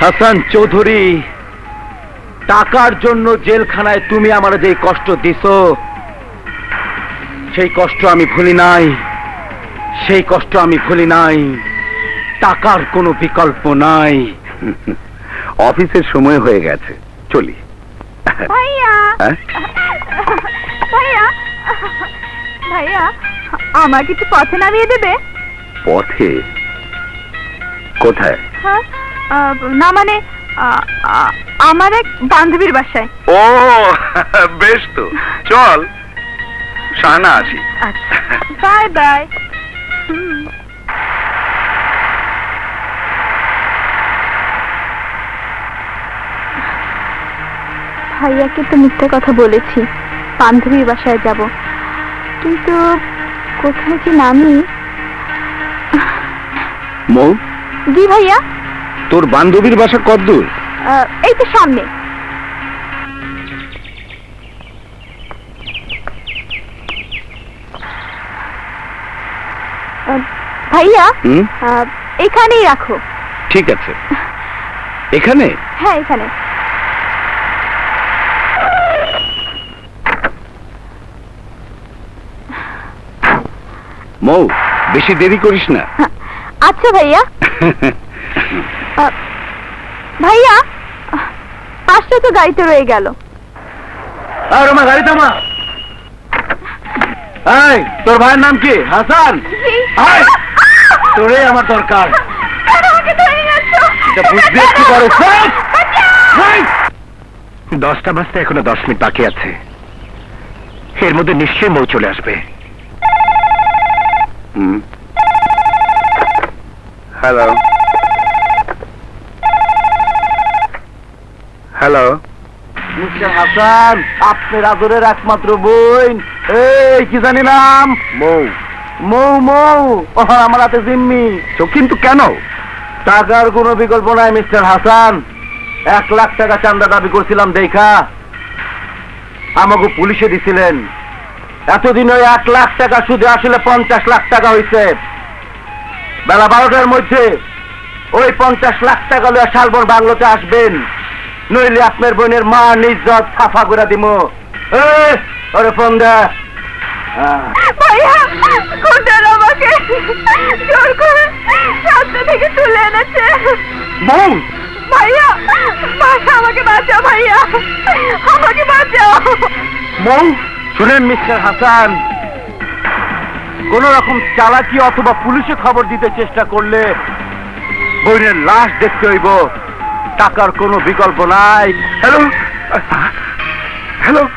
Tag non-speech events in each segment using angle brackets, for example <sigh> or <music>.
হাসান চৌধুরী টাকার জন্য জেলখানায় তুমি আমার যে কষ্ট দিছো সেই কষ্ট আমি ভুলি নাই সেই কষ্ট আমি ভুলি নাই টাকার কোনো বিকল্প নাই। অফিসের সময় হয়ে গেছে চলি। ভাইয়া। হ্যাঁ? ভাইয়া। ভাইয়া। আমাকে কিছু পথে নামিয়ে দেবে? পথে? কোথায়? হ্যাঁ আহ, না মানে আহ, আহ, আমার এক বান্ধবীর বাসায়। ও বেশ তো। চল সানা আসি। আচ্ছা। Bye bye. ভাইয়াকে তো মিথ্যে কথা বলেছি। বান্ধবীর বাসায় যাব। কিন্তু কোথায় কি নামি? মৌ জি ভাইয়া? তোর বান্ধবীর বাসা কদ্দূর এই তো সামনে। ভাইয়া? এখানেই রাখো। ঠিক আছে। এখানে? হ্যাঁ এখানে। মৌ বেশি দেরি করিস না। হ্যাঁ, আচ্ছা ভাইয়া। <laughs> ভাইয়া পাঁচটা তো গাড়িতে রয়ে গেল। আর রমা গাড়ি থামা। এই তোর ভাইয়ের নাম কি? হাসান! তোরে আমার দরকার! দশটা বাজতে এখনও দশ মিনিট বাকি আছে। এর মধ্যে নিশ্চয়ই মৌ চলে আসবে। হ্যালো হ্যালো মিস্টার হাসান আপনার আদরের একমাত্র বোন এই কি জানি নাম? মৌ। মৌ মৌ। ও আমার হাতে জিম্মি। তো কিন্তু কেন? টাকার কোনো বিকল্প নাই মিস্টার হাসান। এক লাখ টাকা চান্দা দাবি করছিলাম দেখা। আমাকে পুলিশে দিছিলেন। এতদিন ওই এক লাখ টাকা সুদে আসলে পঞ্চাশ লাখ টাকা হয়েছে বেলা বারোটার মধ্যে ওই পঞ্চাশ লাখ টাকা লইয়া শালবন বাংলোতে আসবেন। নইলে আপনার বোনের মা নিজ্জত সাফা করে দিব ওরে ফোন দে। ভাইয়া কোনটার আমাকে। জোর করে রাস্তা থেকে তুলে এনেছে। বউ! ভাইয়া ভাইয়া আমাকে বাঁচাও ভাইয়া। আমাকে বাঁচাও। বউ! শুনেন, মিস্টার হাসান। কোন রকম চালাকি অথবা পুলিশে খবর দিতে চেষ্টা করলে বইনের লাশ দেখতে হইব। টাকার কোনো বিকল্প নাই। হ্যালো? হ্যালো?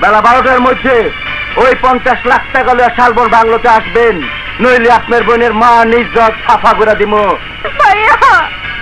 বেলা বারোটার মধ্যে ওই পঞ্চাশ লাখ টাকা লইয়া শালবর বাংলোতে আসবেন। নইলে আপনার বোনের মা নিজ সাফা করে দিব। ভাইয়া!